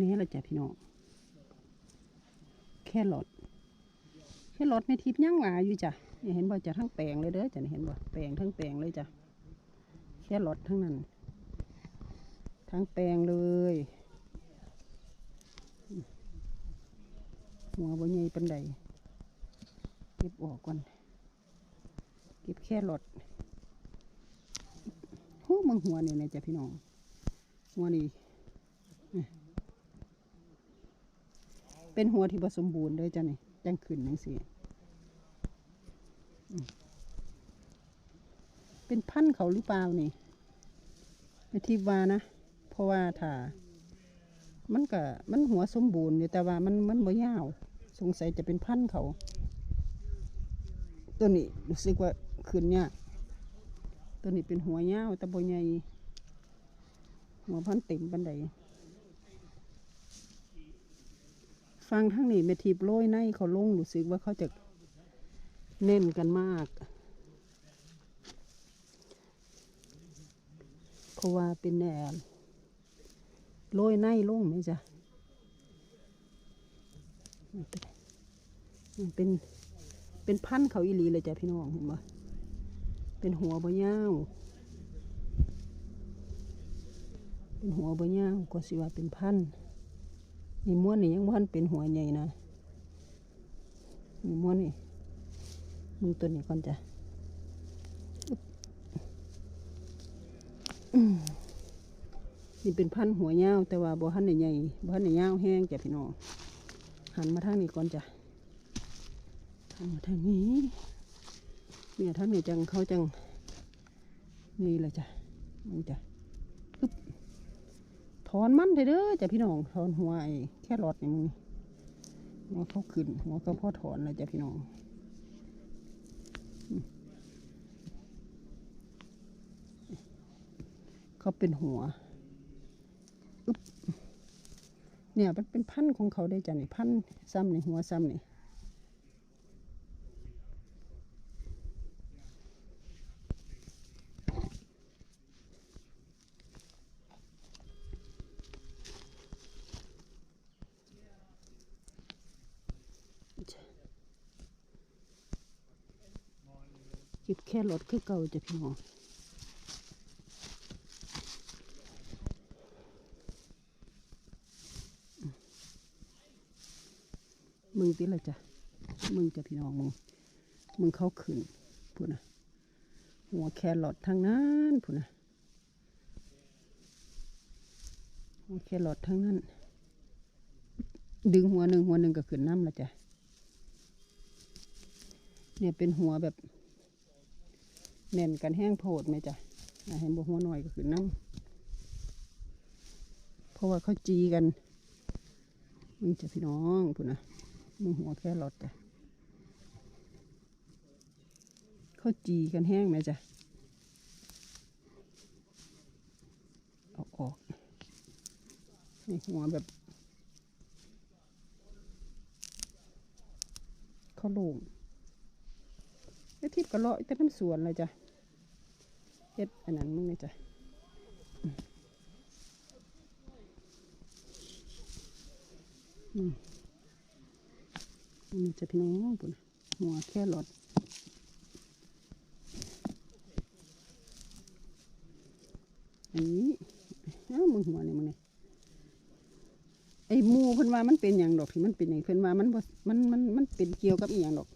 นี่แหละจ้ะพี่น้องแค่รถแค่รถไม่ทิพย์ย่างหลายอยู่จ้ะนี่เห็นบ่จ้ะทั้งแปลงเลยเด้อจ้ะนี่เห็นบ่แปลงทั้งแปลงเลยจ้ะแค่รถทั้งนั้น ทั้งแปลงเลยหัวบ่ใหญ่ปันใดเก็บออกก่อนเก็บแค่รถหูมึงหัวเนี่ยนะจ้ะพี่น้องหัวนี่ เป็นหัวที่ผสมบูรณ์เลยจ้ะนี่จังขึ้นจังสิเป็นพันธุ์เขาหรือเปล่านี่ไม่ทิว่านะ เพราะว่าถ้ามันก็มันหัวสมบูรณ์อยู่แต่ว่ามันมันบ่ยาว สงสัยจะเป็นพันธุ์เขา ตัวนี้รู้สึกว่าขึ้นเนี่ยตัวนี้เป็นหัวยาวแต่บ่ใหญ่หัวพันธุ์เต็มบันได ฟังทั้งนี้เมทีบโรยในเขาลงรู้สึกว่าเขาจะเน้นกันมาก เพราะว่าเป็นแนวโรยในลงไหมจ๊ะเป็นเป็นพันเขาอีหลีเลยจ้ะพี่น้องเห็นบ่เป็นหัวบะยาวเป็นหัวบะยาวก็สิว่าเป็นพันธุ์ นี่ม้วนนี่ยังว่านเป็นหัวใหญ่นะนี่ม้วนนี่มึงตัวนี้ก่อนจ้ะมนี่เป็นพันหัวยาวแต่ว่าบ่ทันใหญ่บ่ทันได้ยาวแห้งจ้ะพี่น้องหันมาทางนี้ก่อนจ้ะหันมาทางนี้เนี่ยทางนี้จังเขาจังนี่แหละจ้ะมึงจ้ะถ อนมันเด้อจ้ะพี่น้องถอนหัวไอ้แค่รอดนี่มึงหัวเขาขึ้นหัวก็พ่อถอนเลยจ้ะพี่น้องเขาเป็นหัวเนี่ยมันเป็นพันธุ์ของเขาได้จ้ะนี่พันธุ์ซ้ำนี่หัวซ้ำนี่ เก็บแค่รถคือเก่าจะพี่น้องมึงติละจ้ะมึงจะพี่น้องมึงมึงเข้าขึ้นพูดนะหัวแครอททั้งนั้นพูดนะหัวแครอททั้งนั้น ดึงหัวหนึ่งหัวหนึ่งก็ขึ้นน้ำละจ้ะเนี่ยเป็นหัวแบบ แน่นกันแห้งโพดไหมจ๊ะอ่าเห็นบ่หัวหน่อยก็คือน้ำเพราะว่าเขาจีกันมึงจะพี่น้องพูดนะมึงหัวแค่รถจ้ะเขาจีกันแห้งไหมจ๊ะเออกออกนี่หัวแบบเขาลงไอ้ทิพย์ก็เลาะแต่น้ำสวนเลยจ้ะ เฮ็ดอันนั้นมึงเลยจ้ะอืมอืมนี่จะพี่น้องปุ่นหัวแค่หลอดอันนี้เอ้ามึงหัวนี่มึงนี่ไอ้หมูเพิ่นว่ามันเป็นอย่างดอกที่มันเป็นอย่างเพิ่นว่ามันมันมันมันเป็นเกี่ยวกับอีหยังดอก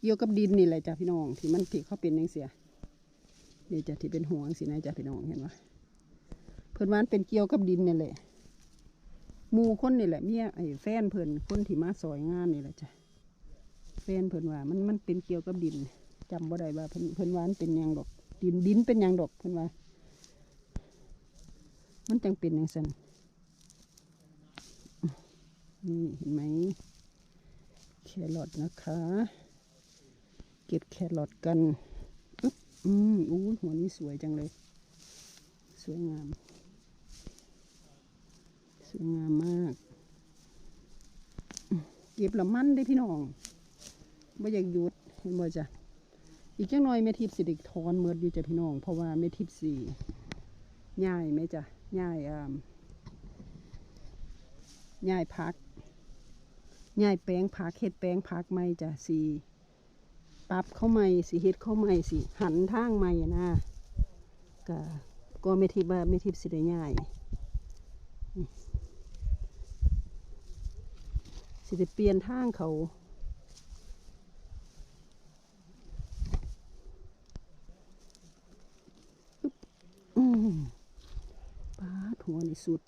เกี่ยวกับดินนี่แหละจ้ะพี่น้องที่มันที่เขาเป็นอย่างเสีย นี่จ้ะที่เป็นห่วงสินะจ้ะพี่น้องเห็นไหมเพิ่นว่านเป็นเกี่ยวกับดินนี่แหละมูคนนี่แหละเมียไอ้แฟนเพิ่นคนที่มาซอยงานนี่แหละจ้ะแฟนเพิ่นว่ามันมันเป็นเกี่ยวกับดินจำบ่ได้ว่าเพิ่นเพิ่นว่านเป็นยังดอก ดินดินเป็นยังดอกเพิ่นว่า มันจังเป็นย่างสันนี่เห็นไหมแครอทนะคะ เก็บแครอทกัน อืมอู้หัวนี้สวยจังเลย สวยงาม สวยงามมาก เก็บละมันได้พี่น้องบ่อยากหยุดเห็นบ่จ้ะอีกจังหน่อยแม่ทิพสิไดิทอนเมือดอยู่จ้ะพี่น้อง เพราะว่าแม่ทิพสีย่ายไหมจ้ะย่ายอ่าย้ายพักย้ายแปลงผักเฮ็ดแปลงผักใหมจ้ะสิ ปรับเข้าใหม่สิเฮ็ดเข้าใหม่สิหันทางใหม่นะก็ก็ไม่ทิพย์ว่าไม่ทิพย์สิได้ย้ายสิได้เปลี่ยนทางเขาอืมปาหัวนี่สุด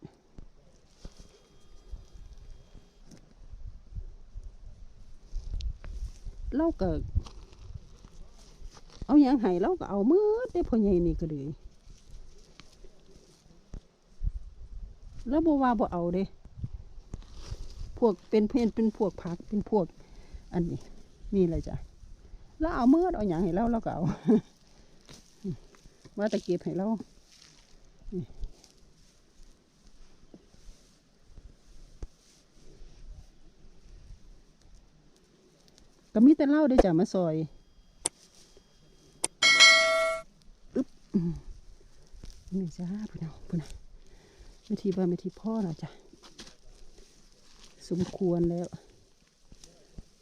เราเก็ เอาหยังให้เราก็เอามืดได้พ่อใหญ่นี่ก็เลยแล้วบว่าบ่เอาเด้ พวกเป็นเพนเป็นพวกผักเป็นพวก อันนี้นี่เลยจ้ะแล้วเอามืดเอาหยังให้เราเราก็เอาว่าต่เก็บให้เราก็มีแต่เล่าได้จ้ะมาซอยอึ๊บอืม นี่จ้าพี่น้องพี่น้องไม่ทีบ้านไม่ทีพ่อแล้วจ้ะสมควรแล้ว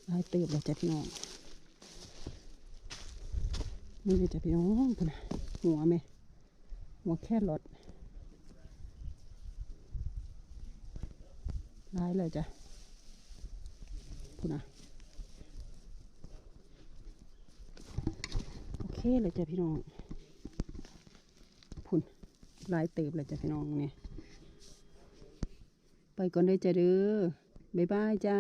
ได้เติบแล้วจ้ะพี่น้องนี่เลยจะพี่น้องพี่น้องหัวไหมหัวแค่รถได้เลยจ้ะพี่นะโอเคเลยจ้ะพี่น้อง หลายเติบเลยจ้ะพี่น้องเนี่ยไปก่อนเลยจ้ะเด้อบ๊ายบายจ้า